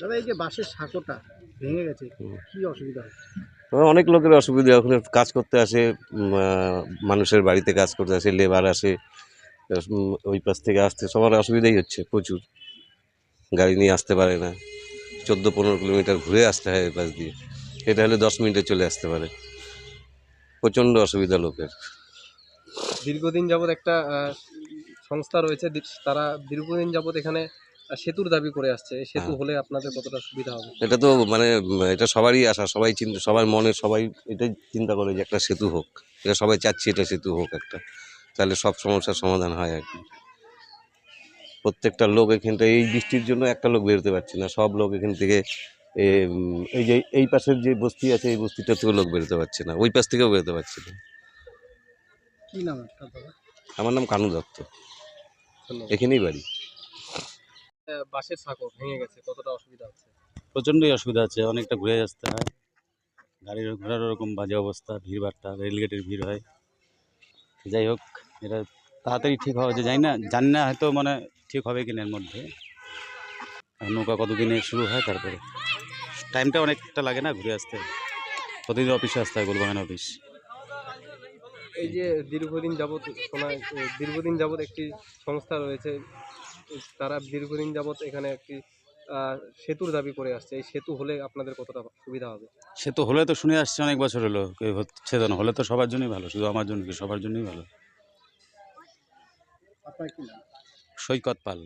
দাদা এই যে বাসের সাঁকোটা ভেঙে গেছে কি অসুবিধা হচ্ছে? অনেক লোকের অসুবিধা ওখানে কাজ করতে আসে মানুষের বাড়িতে কাজ করতে আসে লেবার আসে ওই পাশ থেকে আসতে সবার অসুবিধাই হচ্ছে প্রচুর। গাড়ি নিয়ে আসতে পারে না। চোদ্দ পনেরো কিলোমিটার ঘুরে আসতে হয় এই পাশ দিয়ে। এটা হলে দশ মিনিটে চলে আসতে পারে। প্রচণ্ড অসুবিধা লোকের। দীর্ঘদিন যাবত একটা সংস্থা রয়েছে তারা দীর্ঘদিন যাবত এখানে সেতুর দাবি করে আসছে। সেতু হ্যাঁ। হলে আপনাদের কতটা সুবিধা হবে? এটা তো মানে এটা সবারই আশা সবাই চিন্তা সবার মনে সবাই এটাই চিন্তা করে যে একটা সেতু হোক। এটা সবাই চাচ্ছি এটা সেতু হোক একটা। তাহলে সব সমস্যার সমাধান হয় আর কি। প্রত্যেকটা লোক এখানটা এই বৃষ্টির জন্য একটা লোক বেরোতে পারছে না। সব লোক এখান থেকে এই যে এই পাশের যে বস্তি আছে এই বস্তিটা থেকেও লোক বেরোতে পারছে না। ওই পাশ থেকেও বেরোতে পারছে না। কি নাম আমার নাম কানু দত্ত। এখানেই বাড়ি। বাসের সাঁকো ভেঙে গেছে কতটা অসুবিধা হচ্ছে? প্রচণ্ডই অসুবিধা আছে অনেকটা ঘুরে আসতে হয়। গাড়ির ঘোড়ার ওরকম বাজে অবস্থা ভিড় ভাট্টা রেলগেটের ভিড় হয়। যাই হোক এটা তাড়াতাড়ি ঠিক হওয়া যে জানি না জানি না হয়তো মানে ঠিক হবে কিনা এর মধ্যে। নৌকা কতদিনে শুরু হয় তারপরে। টাইমটা অনেকটা লাগে না ঘুরে আসতে। প্রতিদিন অফিসে আসতে হয় গোলবাগান অফিস। এই যে দীর্ঘদিন যাবত শোনা দীর্ঘদিন যাবত একটি সংস্থা রয়েছে তারা দীর্ঘদিন যাবত এখানে একটি সেতুর দাবি করে আসছে। এই সেতু হলে আপনাদের কতটা সুবিধা হবে? সেতু হলে তো শুনে আসছে অনেক বছর হলো কেউ হচ্ছে তো না হলে তো সবার জন্যই ভালো শুধু আমার জন্য কি সবার জন্যই ভালো। আপনার সৈকত পাল।